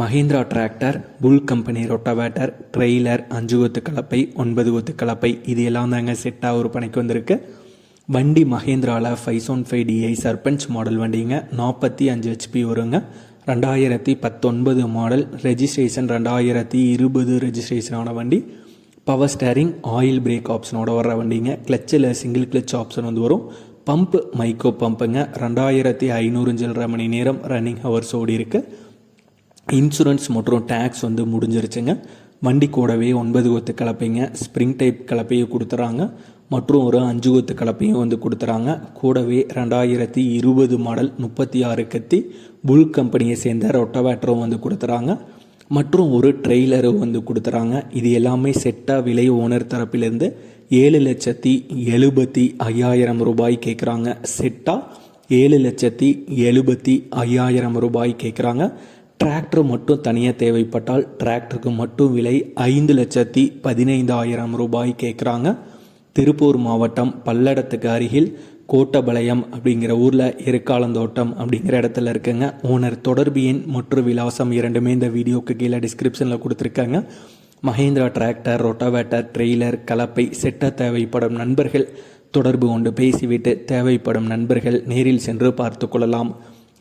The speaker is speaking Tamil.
Mahindra tractor full company rotavator trailer அஞ்சு கொத்து கலப்பை ஒன்பது கொத்து கலப்பை இது எல்லாம் தாங்க செட்டாக ஒரு பணிக்கு வந்திருக்கு. வண்டி மஹேந்திராவில் five one five DI Sarpanch model வண்டிங்க நாற்பத்தி அஞ்சு ஹெச்பி வருங்க. ரெண்டாயிரத்தி பத்தொன்பது மாடல் ரெஜிஸ்ட்ரேஷன் ரெண்டாயிரத்தி இருபது ரெஜிஸ்ட்ரேஷனான வண்டி. பவர் ஸ்டேரிங் ஆயில் பிரேக் ஆப்ஷனோட வர்ற வண்டிங்க. கிளச்சில் சிங்கிள் கிளச் ஆப்ஷன் வந்து வரும். பம்ப் மைக்கோ பம்புங்க ரெண்டாயிரத்தி ஐநூறு சில்லரை மணி நேரம் ரன்னிங் ஹவர்ஸ் ஓடி இருக்குது இன்சூரன்ஸ் மற்றும் டேக்ஸ் வந்து முடிஞ்சிருச்சுங்க. வண்டி கூடவே ஒன்பது கொத்து கலப்பைங்க. ஸ்ப்ரிங் டைப் கலப்பையும் கொடுத்துறாங்க. மற்றும் ஒரு அஞ்சு கொத்து கலப்பையும் வந்து கொடுத்துறாங்க. கூடவே ரெண்டாயிரத்தி இருபது மாடல் முப்பத்தி ஆறு கத்தி புல் கம்பெனியை சேர்ந்த ரொட்டவேட்டரும் வந்து கொடுத்துறாங்க. மற்றும் ஒரு ட்ரெய்லரும் வந்து கொடுத்துறாங்க. இது எல்லாமே செட்டாக விலை ஓனர் தரப்பிலிருந்து ஏழு லட்சத்தி எழுபத்தி ஐயாயிரம் ரூபாய் கேட்குறாங்க செட்டாக ஏழு லட்சத்தி எழுபத்தி ஐயாயிரம் ரூபாய் கேட்குறாங்க டிராக்டர் மட்டும் தனியாக தேவைப்பட்டால் டிராக்டருக்கு மட்டும் விலை ஐந்து லட்சத்தி பதினைந்தாயிரம் ரூபாய் கேட்குறாங்க திருப்பூர் மாவட்டம் பல்லடத்துக்கு அருகில் கோட்டபாளையம் அப்படிங்கிற ஊரில் எருக்காலந்தோட்டம் அப்படிங்கிற இடத்துல இருக்குங்க. ஓனர் தொடர்பு எண் மற்றும் விலாசம் இரண்டுமே இந்த வீடியோக்கு கீழே டிஸ்கிரிப்ஷனில் கொடுத்துருக்காங்க. மஹேந்திரா டிராக்டர் ரொட்டாவேட்டர் ட்ரெய்லர் கலப்பை செட்ட தேவைப்படும் நண்பர்கள் தொடர்பு கொண்டு பேசிவிட்டு தேவைப்படும் நண்பர்கள் நேரில் சென்று பார்த்து கொள்ளலாம்.